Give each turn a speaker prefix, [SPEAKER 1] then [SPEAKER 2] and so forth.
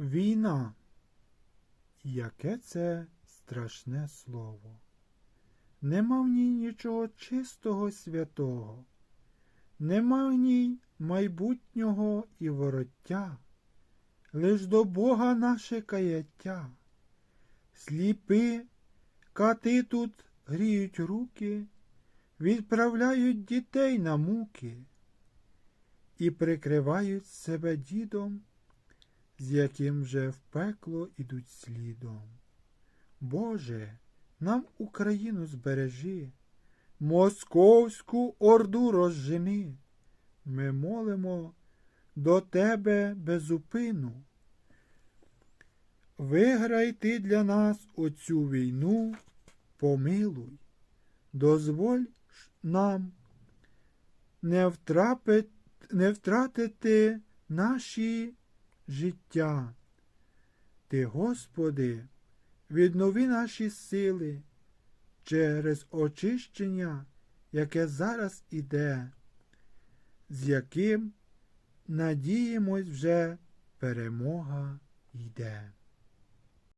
[SPEAKER 1] Війна. Яке це страшне слово. Нема в ній нічого чистого святого, нема в ній майбутнього і вороття, лиш до Бога наше каяття. Сліпи, кати тут гріють руки, відправляють дітей на муки і прикривають себе дідом, з яким вже в пекло ідуть слідом. Боже, нам Україну збережи, московську орду розжени. Ми молимо до Тебе безупину. Виграй ти для нас оцю війну, помилуй, дозволь нам не, втрапить, не втратити наші життя. Ти, Господи, віднови наші сили через очищення, яке зараз іде, з яким надіємось вже перемога йде.